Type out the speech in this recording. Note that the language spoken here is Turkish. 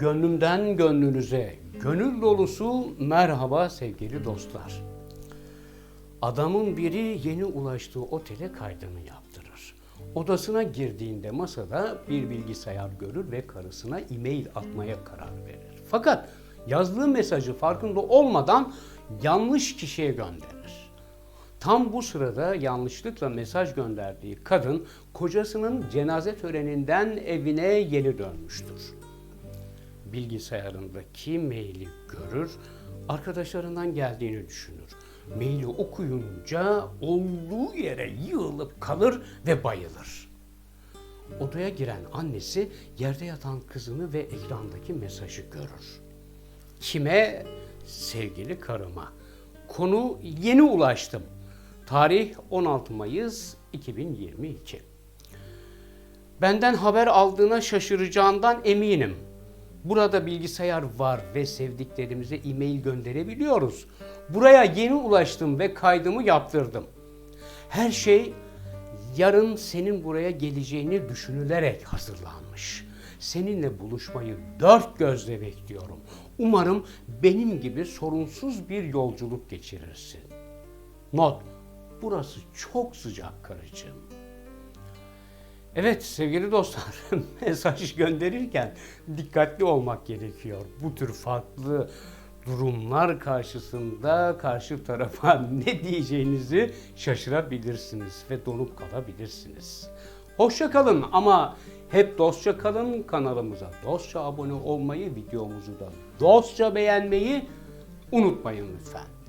Gönlümden gönlünüze, gönül dolusu merhaba sevgili dostlar. Adamın biri yeni ulaştığı otele kaydını yaptırır. Odasına girdiğinde masada bir bilgisayar görür ve karısına e-mail atmaya karar verir. Fakat yazdığı mesajı farkında olmadan yanlış kişiye gönderir. Tam bu sırada yanlışlıkla mesaj gönderdiği kadın kocasının cenaze töreninden evine yeni dönmüştür bilgisayarındaki maili görür, arkadaşlarından geldiğini düşünür. Maili okuyunca olduğu yere yığılıp kalır ve bayılır. Odaya giren annesi yerde yatan kızını ve ekrandaki mesajı görür. Kime? Sevgili karıma. Konu yeni ulaştım. Tarih 16 Mayıs 2022. Benden haber aldığına şaşıracağından eminim. Burada bilgisayar var ve sevdiklerimize e-mail gönderebiliyoruz. Buraya yeni ulaştım ve kaydımı yaptırdım. Her şey yarın senin buraya geleceğini düşünülerek hazırlanmış. Seninle buluşmayı dört gözle bekliyorum. Umarım benim gibi sorunsuz bir yolculuk geçirirsin. Not, burası çok sıcak karıcığım. Evet sevgili dostlar mesaj gönderirken dikkatli olmak gerekiyor. Bu tür farklı durumlar karşısında karşı tarafa ne diyeceğinizi şaşırabilirsiniz ve donup kalabilirsiniz. Hoşça kalın ama hep dostça kalın. Kanalımıza dostça abone olmayı, videomuzu da dostça beğenmeyi unutmayın lütfen.